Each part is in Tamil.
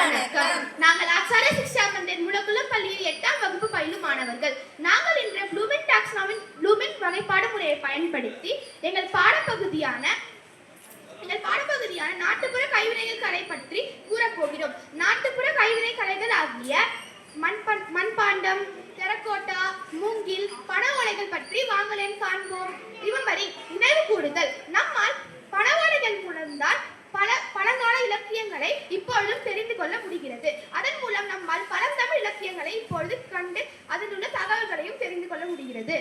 வணக்கம் நாங்கள் ஆச்சார சிக்ஷா மந்திர் முடக்குளம் பள்ளியில் எட்டாம் வகுப்பு பயிலும் மாணவர்கள். நாங்கள் இன்று ப்ளூமின் டாக்ஸ்னாவின் ப்ளூமின் வகைப்பாடு முறையை பயன்படுத்தி எங்கள் பாடப்பகுதியான எங்கள் பாடப்பகுதியான நாட்டுப்புற கைவினைகள் கலை பற்றி கூறப்போகிறோம் நாட்டுப்புற கைவினை கலைகள் ஆகிய மண்பன் மண்பாண்டம் தெரக்கோட்டா மூங்கில் பட ஓலைகள் பற்றி வாங்கலேன் காண்போம். இவம்பரி நினைவு கூறுதல். நம்மால் பண ஓலைகள் மூலம்தான் பல பழங்கால இலக்கியங்களை இப்பொழுதும் தெரிந்து கொள்ள முடிகிறது. அதன் மூலம் நம்மால் பழந்தமிழ் இலக்கியங்களை இப்பொழுது கண்டு அதில் உள்ள தகவல்களையும் தெரிந்து கொள்ள முடிகிறது.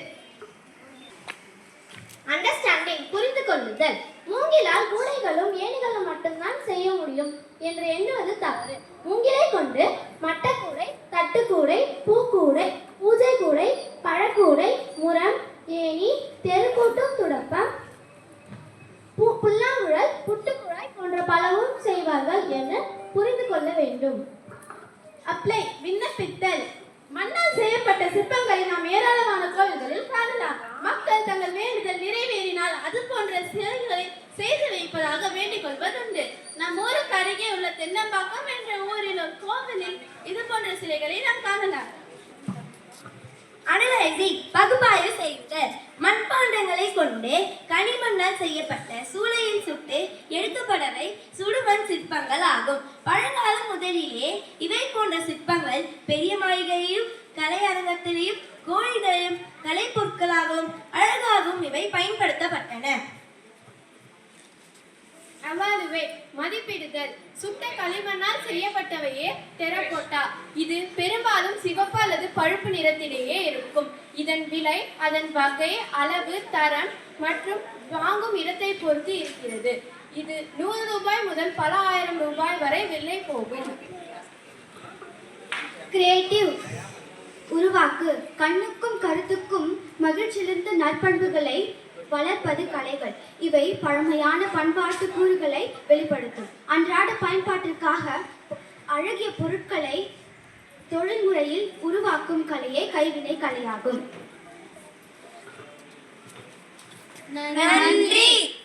அண்டர்ஸ்டாண்டிங் புரிந்து கொள்ளுதல். மூங்கிலால் கூடைகளும் ஏணிகளும் மட்டும்தான் செய்ய முடியும் என்று எண்ணுவது தவறு. மூங்கிலை கொண்டு மட்டக்கூடை தட்டுக்கூடை பூக்கூடை பூஜை கூடை பழக்கூடை முரம் ஏணி தெருக்கூட்டும் துடப்பம் செய்வார்கள் என புரிந்து கொள்ள வேண்டும். அப்ளை விண்ணப்பித்தல். மண்ணால் செய்யப்பட்ட சிற்பங்களை நாம் ஏராளமான கோவில்களில் காணலாம். மக்கள் தங்கள் வேண்டுதல் நிறைவேறினால் அது போன்ற சிலைகளை செய்து வைப்பதாக வேண்டிக் கொள்வதுண்டு. நம் ஊருக்கு அருகே உள்ள தென்னம்பாக்கம் என்ற ஊரில் ஒரு கோவிலில் இது போன்ற சிலைகளை நாம் காணலாம். அனலைசிங் பகுப்பாய்வு செய்யுதல் மண்பாண்டங்களை கொண்டு களிமண்ணால் செய்யப்பட்ட சூளையில் சுட்டு எடுக்கப்படவை சுடுமண் சிற்பங்கள் ஆகும் பழங்காலம் முதலிலே இவை போன்ற சிற்பங்கள் பெரிய மாளிகையிலும் கலையரங்கத்திலேயும் கோயில்களிலும் கலைப்பொருட்களாகவும் அழகாகவும் இவை பயன்படுத்தப்பட்டன. அவ்வாறுவே மதிப்பிடுதல். சுட்ட களிமண்ணால் செய்யப்பட்டவையே டெரகோட்டா இது பெரும்பாலும் சிவப்பு அல்லது பழுப்பு நிறத்திலேயே இருக்கும். இதன் விலை அதன் வகை அளவு தரம் மற்றும் வாங்கும் இடத்தை பொறுத்து இருக்கிறது. இது நூறு ரூபாய் முதல் பல ஆயிரம் ரூபாய் வரை விலை போகும். கிரியேட்டிவ் உருவாக்கு. கண்ணுக்கும் கருத்துக்கும் மகிழ்ச்சியிலிருந்து நற்பண்புகளை வளர்ப்பது கலைகள். இவை பழமையான பண்பாட்டு கூறுகளை வெளிப்படுத்தும். அன்றாட பயன்பாட்டிற்காக அழகிய பொருட்களை தொழில்முறையில் உருவாக்கும் கலையே கைவினை கலையாகும். நன்றி.